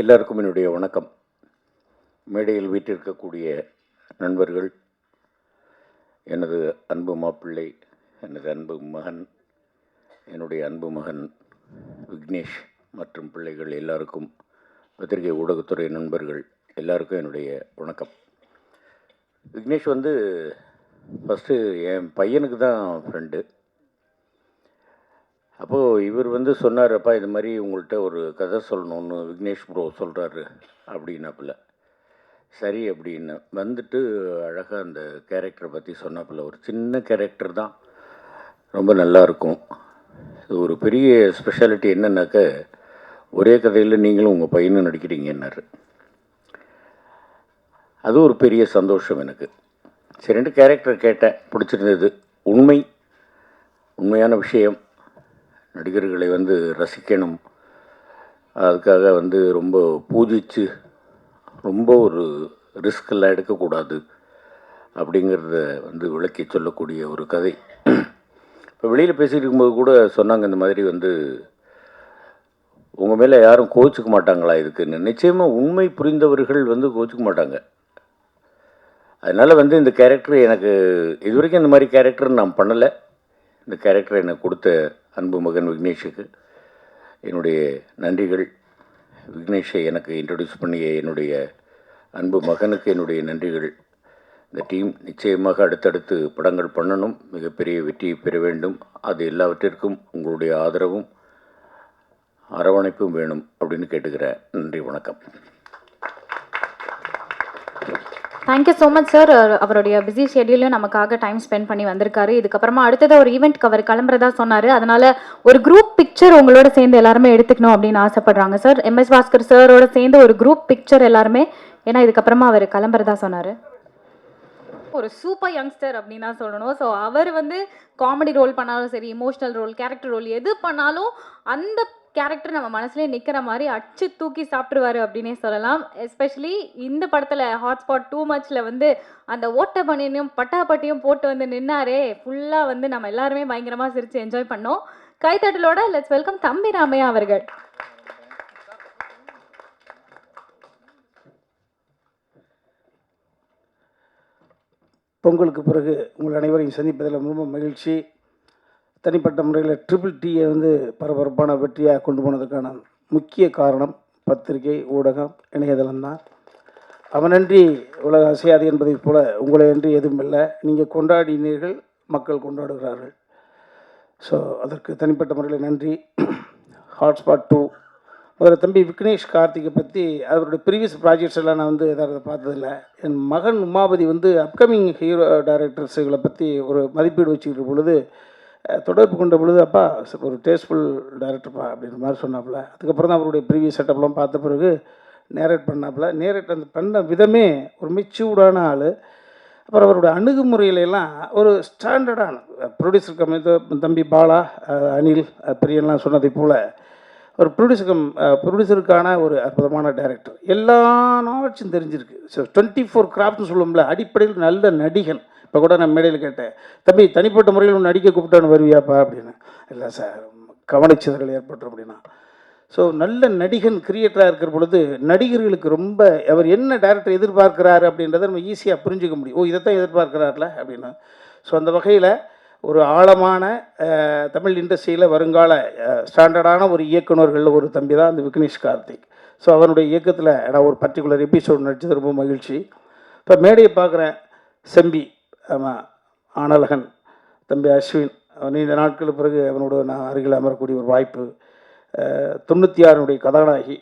எல்லாருக்கும் என்னுடைய வணக்கம். மேடையில் வீட்டிருக்கக்கூடிய நண்பர்கள் எனது அன்பு மாப்பிள்ளை எனது அன்பு மகன் என்னுடைய அன்பு மகன் விக்னேஷ் மற்றும் பிள்ளைகள் எல்லாருக்கும் பத்திரிகை ஊடகத்துறை நண்பர்கள் எல்லாருக்கும் என்னுடைய வணக்கம். விக்னேஷ் வந்து ஃபஸ்ட்டு என் பையனுக்கு தான் ஃப்ரெண்டு அப்போது இவர் வந்து சொன்னார்ப்பா இது மாதிரி உங்கள்கிட்ட ஒரு கதை சொல்லணும்னு விக்னேஷ் ப்ரோ சொல்கிறாரு அப்படின்னாப்புல. சரி அப்படின்னு வந்துட்டு அழகாக அந்த கேரக்டரை பற்றி சொன்னாப்புல. ஒரு சின்ன கேரக்டர் தான். ரொம்ப நல்லா இருக்கும். இது ஒரு பெரிய ஸ்பெஷாலிட்டி என்னன்னாக்க ஒரே கதையில் நீங்களும் உங்கள் பையனும் நடிக்கிறீங்கன்னாரு. அது ஒரு பெரிய சந்தோஷம் எனக்கு. சரி ரெண்டு கேரக்டர் கேட்டேன். பிடிச்சிருந்தது உண்மை உண்மையான விஷயம். நடிகர்களை வந்து ரசிக்கணும். அதுக்காக வந்து ரொம்ப பூஜித்து ரொம்ப ஒரு ரிஸ்கெல்லாம் எடுக்கக்கூடாது அப்படிங்கிறத வந்து விளக்கி சொல்லக்கூடிய ஒரு கதை. இப்போ வெளியில் பேசிகிட்டு இருக்கும்போது கூட சொன்னாங்க இந்த மாதிரி வந்து உங்கள் மேலே யாரும் கோச்சிக்க மாட்டாங்களா இதுக்குன்னு. நிச்சயமாக உண்மை புரிந்தவர்கள் வந்து கோச்சிக்க மாட்டாங்க. அதனால் வந்து இந்த கேரக்டர் எனக்கு இது வரைக்கும் இந்த மாதிரி கேரக்டர் நான் பண்ணலை. இந்த கேரக்டர் எனக்கு கொடுத்த அன்பு மகன் விக்னேஷுக்கு என்னுடைய நன்றிகள். விக்னேஷை எனக்கு இன்ட்ரடியூஸ் பண்ணிய என்னுடைய அன்பு மகனுக்கு என்னுடைய நன்றிகள். இந்த டீம் நிச்சயமாக அடுத்தடுத்து படங்கள் பண்ணணும். மிகப்பெரிய வெற்றியை பெற வேண்டும். அது எல்லாவற்றிற்கும் உங்களுடைய ஆதரவும் அரவணைப்பும் வேணும் அப்படின்னு கேட்டுக்கிறேன். நன்றி வணக்கம். Thank you so much sir அவருடைய பிஸி ஷெடியூலையும் நமக்காக டைம் ஸ்பெண்ட் பண்ணி வந்திருக்காரு. இதுக்கப்புறமா அடுத்தது ஒரு ஈவெண்ட்க்கு அவர் கிளம்புறதா சொன்னார். அதனால ஒரு குரூப் பிக்சர் உங்களோட சேர்ந்து எல்லாருமே எடுத்துக்கணும் அப்படின்னு ஆசைப்படுறாங்க சார் எம்எஸ் பாஸ்கர் சாரோட சேர்ந்து ஒரு குரூப் பிக்சர் எல்லாருமே ஏன்னா இதுக்கப்புறமா அவர் கிளம்புறதா சொன்னார். ஒரு சூப்பர் யங்ஸ்டர் அப்படின்னு தான் சொல்லணும். ஸோ அவர் வந்து காமெடி ரோல் பண்ணாலும் சரி இமோஷனல் ரோல் கேரக்டர் ரோல் எது பண்ணாலும் அந்த கேரக்டர் நம்ம மனசுலேயே நிற்கிற மாதிரி அச்சு தூக்கி சாப்பிட்ருவாரு அப்படின்னே சொல்லலாம். எஸ்பெஷலி இந்த படத்தில் ஹாட்ஸ்பாட் டூ மச்சில் வந்து அந்த ஓட்ட பனியனையும் பட்டாப்பட்டியும் போட்டு வந்து நின்னாரே. ஃபுல்லாக வந்து நம்ம எல்லாருமே பயங்கரமாக சிரித்து என்ஜாய் பண்ணோம். கைத்தட்டலோட லெட்ஸ் வெல்கம் தம்பி ராமையா அவர்கள். பொங்கலுக்கு பிறகு உங்கள் அனைவரையும் சந்திப்பதில் ரொம்ப மகிழ்ச்சி. தனிப்பட்ட முறையில் ட்ரிபிள் டியை வந்து பரபரப்பான வெற்றியாக கொண்டு போனதுக்கான முக்கிய காரணம் பத்திரிகை ஊடகம் இணையதளம் தான். அவனன்றி உலக அசையாது என்பதைப் போல உங்களை அன்றி எதுவும் இல்லை. நீங்கள் கொண்டாடினீர்கள் மக்கள் கொண்டாடுகிறார்கள். ஸோ அதற்கு தனிப்பட்ட முறையில் நன்றி. ஹாட்ஸ்பாட் டூ முதல்ல தம்பி விக்னேஷ் கார்த்திகை பற்றி அவருடைய ப்ரீவியஸ் ப்ராஜெக்ட்ஸ் எல்லாம் நான் வந்து எதாவது பார்த்ததில்ல. என் மகன் உமாபதி வந்து அப்கமிங் ஹீரோ டைரக்டர்ஸுகளை பற்றி ஒரு மதிப்பீடு வச்சுக்கிற பொழுது தொடர்பு கொண்ட பொழுது அப்பா ஒரு டேஸ்ட்ஃபுல் டேரக்டர்ப்பா அப்படின்ற மாதிரி சொன்னாப்புல. அதுக்கப்புறம் தான் அவருடைய ப்ரீவியஸ் செட்டப்லாம் பார்த்த பிறகு நேரேட் பண்ணாப்புல. நேரேட் அந்த பண்ண விதமே ஒரு மெச்சூர்டான ஆள். அப்புறம் அவருடைய அணுகுமுறையிலெல்லாம் ஒரு ஸ்டாண்டர்டான ப்ரொடியூசர் கம்மி தம்பி பாலா அனில் பிரியன்லாம் சொன்னதை போல் ஒரு ப்ரொடியூசருக்கும் ப்ரொடியூசருக்கான ஒரு அற்புதமான டைரக்டர் எல்லா நாலேஜும் தெரிஞ்சிருக்கு. ஸோ டுவெண்ட்டி ஃபோர் கிராஃப்ட்னு சொல்லுவோம்ல அடிப்படையில் நல்ல நடிகன். இப்போ கூட நான் மேடையில் கேட்டேன் தம்பி தனிப்பட்ட முறையில் ஒன்று நடிக்க கூப்பிட்டான்னு வருவியாப்பா? அப்படின்னு. இல்லை சார் கவனச்சிதறல் ஏற்பட்டுரும் அப்படின்னா. ஸோ நல்ல நடிகன் கிரியேட்டராக இருக்கிற பொழுது நடிகர்களுக்கு ரொம்ப அவர் என்ன டேரக்டர் எதிர்பார்க்கிறாரு அப்படின்றத நம்ம ஈஸியாக புரிஞ்சுக்க முடியும். ஓ இதைத்தான் எதிர்பார்க்கிறார்ல? அப்படின்னு. ஸோ அந்த வகையில் ஒரு ஆழமான தமிழ் இண்டஸ்ட்ரியில் வருங்கால ஸ்டாண்டர்டான ஒரு இயக்குநர்களில் ஒரு தம்பி தான் அந்த விக்னேஷ் கார்த்திக். ஸோ அவனுடைய இயக்கத்தில் நான் ஒரு பர்டிகுலர் எபிசோடு நடித்தது ரொம்ப மகிழ்ச்சி. இப்போ மேடையை பார்க்குறேன். செம்பி ஆமாம் ஆனலகன் தம்பி அஸ்வின். அவன் நீண்ட நாட்களுக்கு பிறகு அவனோட நான் அருகில் அமரக்கூடிய ஒரு வாய்ப்பு. தொண்ணூற்றி ஆறுனுடைய கதாநாயகி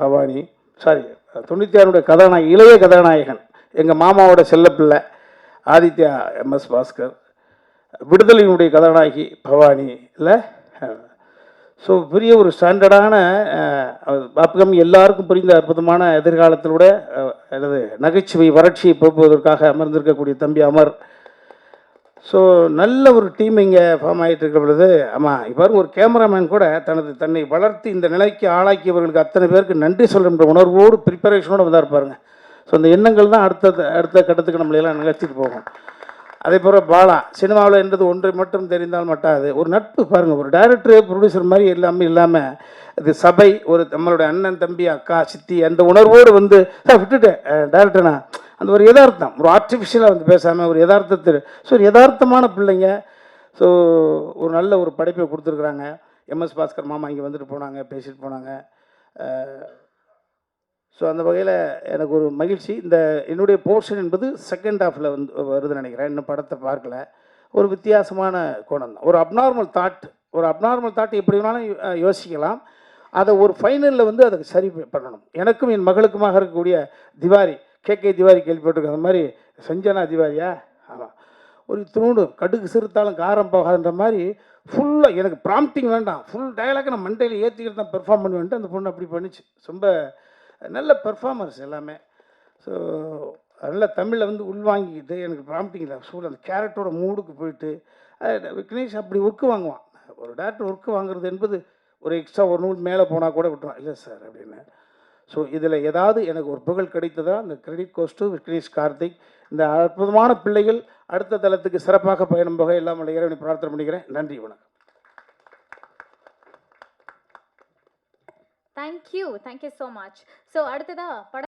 பவானி. சாரி தொண்ணூற்றி ஆறுனுடைய கதாநாயகி இளைய கதாநாயகன் எங்கள் மாமாவோட செல்லப்பிள்ளை ஆதித்யா எம்எஸ் பாஸ்கர். விடுதலையினுடைய கதாநாயகி பவானி இல்லை ஸோ பெரிய ஒரு ஸ்டாண்டர்டான அப்கம் எல்லாருக்கும் புரிந்த அற்புதமான எதிர்காலத்திலோட எனது நகைச்சுவை வறட்சியை போக்குவதற்காக அமர்ந்திருக்கக்கூடிய தம்பி அமர். ஸோ நல்ல ஒரு டீம் இங்கே ஃபார்ம் ஆகிட்டு இருக்கிற பொழுது ஆமாம் இப்போ ஒரு கேமராமேன் கூட தனது தன்னை வளர்த்து இந்த நிலைக்கு ஆளாக்கியவர்களுக்கு அத்தனை பேருக்கு நன்றி சொல்கின்ற உணர்வோடு ப்ரிப்பரேஷனோடு வந்தார் பாருங்க. ஸோ அந்த எண்ணங்கள் தான் அடுத்த அடுத்த கட்டத்துக்கு நம்மளையெல்லாம் நிகழ்த்திட்டு போகும். அதே போல் பாலா சினிமாவில் என்றது ஒன்றை மட்டும் தெரிந்தால் மட்டாது. ஒரு நட்பு பாருங்கள் ஒரு டைரக்டர் ப்ரொடியூசர் மாதிரி எல்லாமே இல்லாமல் இது சபை ஒரு நம்மளுடைய அண்ணன் தம்பி அக்கா சித்தி அந்த உணர்வோடு வந்து சார் விட்டுட்டேன் டேரக்டர்னா அந்த ஒரு யதார்த்தம் ஒரு ஆர்டிஃபிஷியலாக வந்து பேசாமல் ஒரு யதார்த்தத்தில் ஸோ ஒரு யதார்த்தமான பிள்ளைங்க. ஸோ ஒரு நல்ல ஒரு படைப்பை கொடுத்துருக்குறாங்க. எம்எஸ் பாஸ்கர் மாமா இங்கே வந்துட்டு போனாங்க பேசிட்டு போனாங்க. ஸோ அந்த வகையில் எனக்கு ஒரு மகிழ்ச்சி. இந்த என்னுடைய போர்ஷன் என்பது செகண்ட் ஹாஃபில் வந்து வருதுன்னு நினைக்கிறேன். இன்னும் படத்தை பார்க்கல. ஒரு வித்தியாசமான கோணம் தான். ஒரு அப்நார்மல் தாட் ஒரு அப்நார்மல் தாட் எப்படி வேணாலும் யோ- யோசிக்கலாம். அதை ஒரு ஃபைனலில் வந்து அதுக்கு சரி பண்ணணும். எனக்கும் என் மகளுக்குமாக இருக்கக்கூடிய திவாரி கே. கே. திவாரி கேள்விப்பட்டிருக்க அந்த மாதிரி சஞ்சனா திவாரியா? ஆமாம் ஒரு தூண்டு கடுகு சிறுத்தாலும் காரம் போகாதுன்ற மாதிரி ஃபுல்லாக எனக்கு ப்ராம்ப்டிங் வேண்டாம். ஃபுல் டயலாக் நான் மண்டையில் ஏற்றிக்கிட்டு தான் பெர்ஃபார்ம் பண்ணுவேன்ட்டு அந்த பொண்ணு அப்படி பண்ணிச்சு. ரொம்ப நல்ல பெர்ஃபார்மர்ஸ் எல்லாமே. ஸோ நல்ல தமிழை வந்து உள்வாங்கிக்கிட்டு எனக்கு ப்ராம்ப்டிங்கில் சூழல் அந்த கேரக்டரோட மூடுக்கு போயிட்டு விக்னேஷ் அப்படி ஒர்க்கு வாங்குவான். ஒரு டேரக்டர் ஒர்க்கு வாங்குறது என்பது ஒரு எக்ஸ்ட்ரா ஒரு நூல் மேலே போனால் கூட விட்டுருவான். இல்லை சார் அப்படின்னு. ஸோ இதில் ஏதாவது எனக்கு ஒரு புகழ் கிடைத்ததா? இந்த கிரெடிட் கோஸ்ட்டு விக்னேஷ் கார்த்திக். இந்த அற்புதமான பிள்ளைகள் அடுத்த தளத்துக்கு சிறப்பாக பயணம் போக எல்லாம் இறைவனை பிரார்த்தனை பண்ணிக்கிறேன். நன்றி வணக்கம். Thank you thank you so much so அடுத்ததா படம்